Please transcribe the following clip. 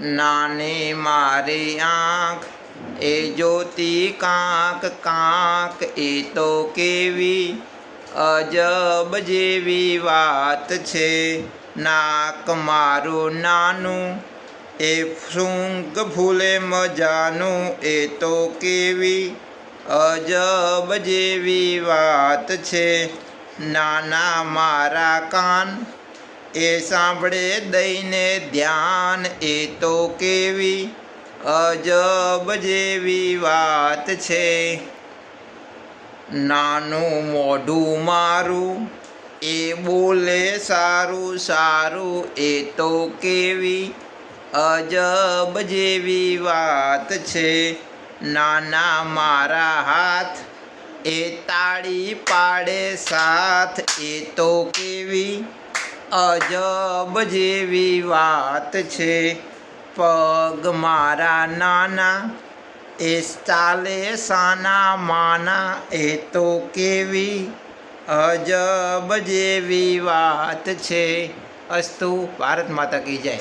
નાની મારી આંખ, એ જોતી કાંક કાંક, એ તો કેવી અજબ જેવી વાત છે. નાક મારું નાનું, એ શૃંગ ફૂલે મજાનું, એ તો કેવી અજબ જેવી વાત છે. નાના મારા કાન એ સાંભળે દઈને ધ્યાન, એ તો કેવી અજબ જેવી વાત છે. નાનું મોઢું મારું, એ બોલે સારું સારું, એ તો કેવી અજબ જેવી વાત છે. નાના મારા હાથ, એ તાળી પાડે સાથ, એ તો કેવી અજબ જેવી વાત છે. પગ મારા નાના, એ ચાલે સાના માના, એ તો કેવી અજબ જેવી વાત છે. અસ્તુ ભારત માતા કી જય.